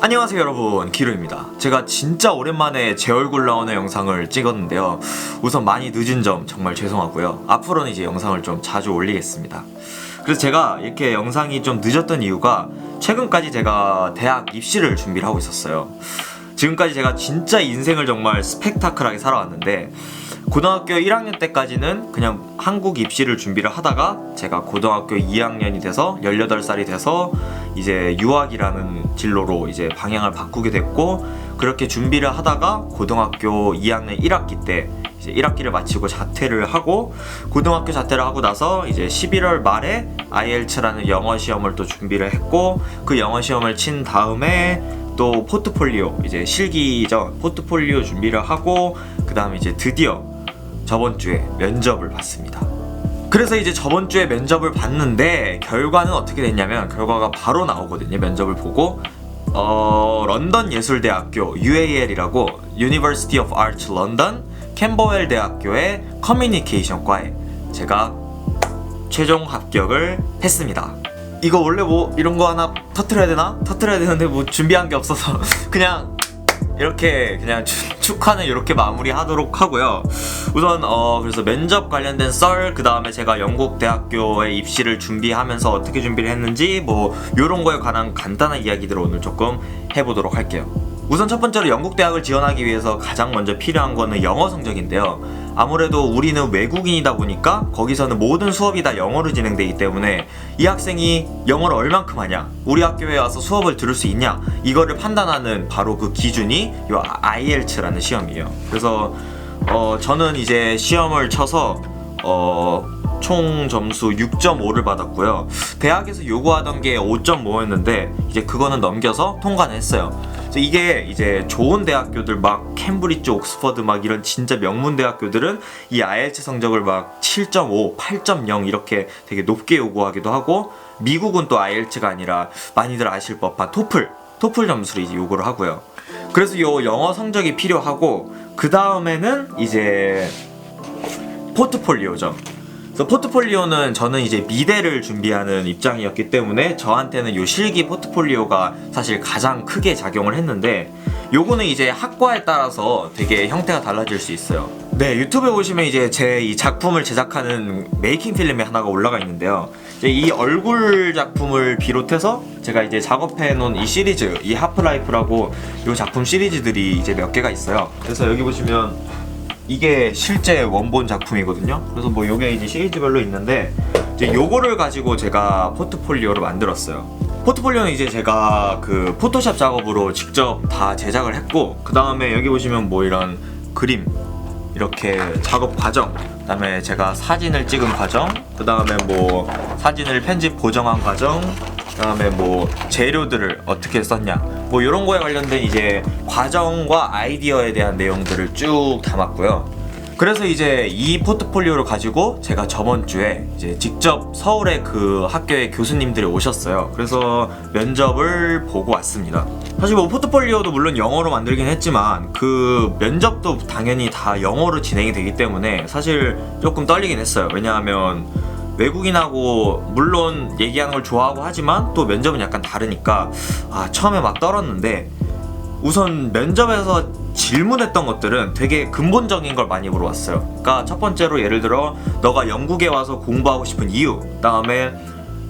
안녕하세요 여러분. 기루입니다. 제가 진짜 오랜만에 제 얼굴 나오는 영상을 찍었는데요. 우선 많이 늦은 점 정말 죄송하고요. 앞으로는 이제 영상을 좀 자주 올리겠습니다. 그래서 제가 이렇게 영상이 좀 늦었던 이유가 최근까지 제가 대학 입시를 준비를 하고 있었어요. 지금까지 제가 진짜 인생을 정말 스펙타클하게 살아왔는데 고등학교 1학년 때까지는 그냥 한국 입시를 준비를 하다가 제가 고등학교 2학년이 돼서 18살이 돼서 이제 유학이라는 진로로 이제 방향을 바꾸게 됐고 그렇게 준비를 하다가 고등학교 2학년 1학기 때 이제 1학기를 마치고 자퇴를 하고 고등학교 자퇴를 하고 나서 이제 11월 말에 IELTS라는 영어 시험을 또 준비를 했고 그 영어 시험을 친 다음에 또 포트폴리오 이제 실기죠 포트폴리오 준비를 하고 그 다음에 이제 드디어 저번 주에 면접을 봤습니다. 그래서 이제 저번 주에 면접을 봤는데 결과는 어떻게 됐냐면 결과가 바로 나오거든요. 면접을 보고 어, 런던 예술대학교 UAL이라고 University of Arts London 캠버웰 대학교의 커뮤니케이션과에 제가 최종 합격을 했습니다. 이거 원래 뭐 이런 거 하나 터트려야 되나? 터트려야 되는데 뭐 준비한 게 없어서 그냥 이렇게 그냥 축- 축하는 이렇게 마무리하도록 하고요. 우선 어 그래서 면접 관련된 썰, 그 다음에 제가 영국 대학교에 입시를 준비하면서 어떻게 준비를 했는지 뭐 이런 거에 관한 간단한 이야기들을 오늘 조금 해보도록 할게요. 우선 첫 번째로 영국 대학을 지원하기 위해서 가장 먼저 필요한 거는 영어 성적인데요. 아무래도 우리는 외국인이다 보니까 거기서는 모든 수업이 다 영어로 진행되기 때문에 이 학생이 영어를 얼만큼 하냐, 우리 학교에 와서 수업을 들을 수 있냐, 이거를 판단하는 바로 그 기준이 이 IELTS라는 시험이에요. 그래서 어, 저는 이제 시험을 쳐서 어, 총 점수 6.5를 받았고요. 대학에서 요구하던 게 5.5였는데 이제 그거는 넘겨서 통과는 했어요. 그래서 이게 이제 좋은 대학교들 막 캠브리지, 옥스퍼드 막 이런 진짜 명문 대학교들은 이 IELTS 성적을 막 7.5, 8.0 이렇게 되게 높게 요구하기도 하고 미국은 또 IELTS가 아니라 많이들 아실 법한 토플, 토플 점수를 이제 요구를 하고요. 그래서 요 영어 성적이 필요하고 그 다음에는 이제 포트폴리오죠. 그래서 포트폴리오는 저는 이제 미대를 준비하는 입장이었기 때문에 저한테는 요 실기 포트폴리오가 사실 가장 크게 작용을 했는데 요거는 이제 학과에 따라서 되게 형태가 달라질 수 있어요. 네, 유튜브에 보시면 이제 제 이 작품을 제작하는 메이킹 필름이 하나가 올라가 있는데요. 이 얼굴 작품을 비롯해서 제가 이제 작업해 놓은 이 시리즈, 이 하프라이프라고 요 작품 시리즈들이 이제 몇 개가 있어요. 그래서 여기 보시면 이게 실제 원본 작품이거든요. 그래서 뭐 요게 이제 시리즈별로 있는데 이제 요거를 가지고 제가 포트폴리오를 만들었어요. 포트폴리오는 이제 제가 그 포토샵 작업으로 직접 다 제작을 했고 그 다음에 여기 보시면 뭐 이런 그림 이렇게 작업 과정 그 다음에 제가 사진을 찍은 과정 그 다음에 뭐 사진을 편집 보정한 과정 그다음에 뭐 재료들을 어떻게 썼냐 뭐 이런 거에 관련된 이제 과정과 아이디어에 대한 내용들을 쭉 담았고요. 그래서 이제 이 포트폴리오를 가지고 제가 저번 주에 이제 직접 서울의 그 학교의 교수님들이 오셨어요. 그래서 면접을 보고 왔습니다. 사실 뭐 포트폴리오도 물론 영어로 만들긴 했지만 그 면접도 당연히 다 영어로 진행이 되기 때문에 사실 조금 떨리긴 했어요. 왜냐하면 외국인하고 물론 얘기하는 걸 좋아하고 하지만 또 면접은 약간 다르니까 아 처음에 막 떨었는데 우선 면접에서 질문했던 것들은 되게 근본적인 걸 많이 물어봤어요. 그러니까 첫 번째로 예를 들어 너가 영국에 와서 공부하고 싶은 이유, 그다음에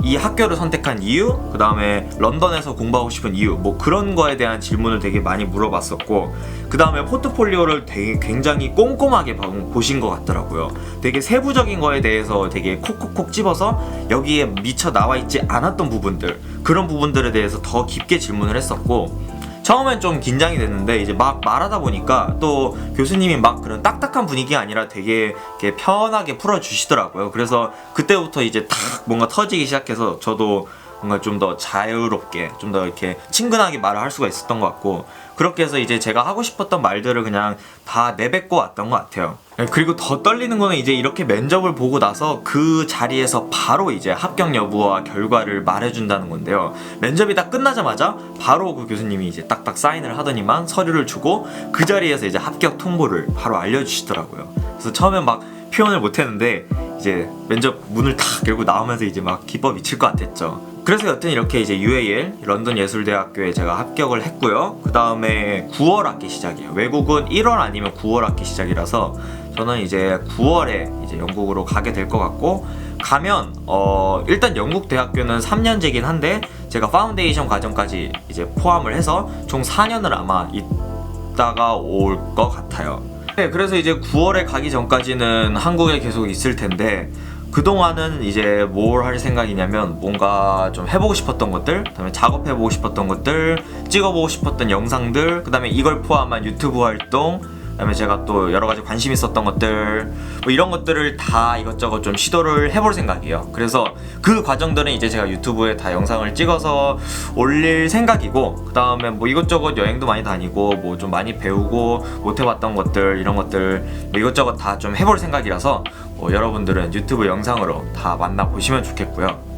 이 학교를 선택한 이유, 그 다음에 런던에서 공부하고 싶은 이유, 뭐 그런 거에 대한 질문을 되게 많이 물어봤었고, 그 다음에 포트폴리오를 되게 굉장히 꼼꼼하게 봐- 보신 것 같더라고요. 되게 세부적인 거에 대해서 되게 콕콕콕 집어서 여기에 미처 나와 있지 않았던 부분들, 그런 부분들에 대해서 더 깊게 질문을 했었고, 처음엔 좀 긴장이 됐는데 이제 막 말하다 보니까 또 교수님이 막 그런 딱딱한 분위기가 아니라 되게 이렇게 편하게 풀어주시더라고요. 그래서 그때부터 이제 탁 뭔가 터지기 시작해서 저도 뭔가 좀 더 자유롭게 좀 더 이렇게 친근하게 말을 할 수가 있었던 것 같고 그렇게 해서 이제 제가 하고 싶었던 말들을 그냥 다 내뱉고 왔던 것 같아요. 네, 그리고 더 떨리는 거는 이제 이렇게 면접을 보고 나서 그 자리에서 바로 이제 합격 여부와 결과를 말해준다는 건데요. 면접이 딱 끝나자마자 바로 그 교수님이 이제 딱딱 사인을 하더니만 서류를 주고 그 자리에서 이제 합격 통보를 바로 알려주시더라고요. 그래서 처음엔 막 표현을 못했는데 이제 면접 문을 탁 열고 나오면서 이제 막 기뻐 미칠 것 같았죠. 그래서 여튼 이렇게 이제 UAL 런던 예술대학교에 제가 합격을 했고요. 그 다음에 9월 학기 시작이에요. 외국은 1월 아니면 9월 학기 시작이라서 저는 이제 9월에 이제 영국으로 가게 될 것 같고 가면 어 일단 영국 대학교는 3년제긴 한데 제가 파운데이션 과정까지 이제 포함을 해서 총 4년을 아마 있다가 올 것 같아요. 네, 그래서 이제 9월에 가기 전까지는 한국에 계속 있을 텐데 그동안은 이제 뭘 할 생각이냐면 뭔가 좀 해보고 싶었던 것들, 그다음에 작업해보고 싶었던 것들, 찍어보고 싶었던 영상들, 그다음에 이걸 포함한 유튜브 활동, 그다음에 제가 또 여러 가지 관심 있었던 것들, 뭐 이런 것들을 다 이것저것 좀 시도를 해볼 생각이에요. 그래서 그 과정들은 이제 제가 유튜브에 다 영상을 찍어서 올릴 생각이고, 그다음에 뭐 이것저것 여행도 많이 다니고, 뭐 좀 많이 배우고 못 해봤던 것들 이런 것들 뭐 이것저것 다 좀 해볼 생각이라서 뭐 여러분들은 유튜브 영상으로 다 만나 보시면 좋겠고요.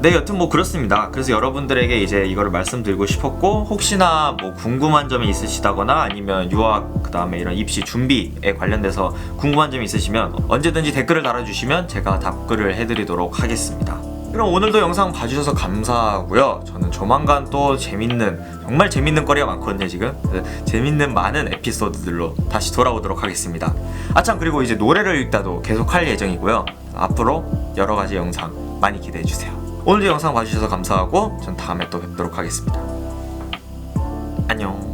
네, 여튼 뭐 그렇습니다. 그래서 여러분들에게 이제 이거를 말씀드리고 싶었고 혹시나 뭐 궁금한 점이 있으시다거나 아니면 유학 그다음에 이런 입시 준비에 관련돼서 궁금한 점이 있으시면 언제든지 댓글을 달아주시면 제가 답글을 해드리도록 하겠습니다. 그럼 오늘도 영상 봐주셔서 감사하고요. 저는 조만간 또 재밌는 정말 재밌는 거리가 많거든요 지금 그래서 재밌는 많은 에피소드들로 다시 돌아오도록 하겠습니다. 아참 그리고 이제 노래를 읽다도 계속 할 예정이고요. 앞으로 여러 가지 영상 많이 기대해 주세요. 오늘도 영상 봐주셔서 감사하고 전 다음에 또 뵙도록 하겠습니다. 안녕.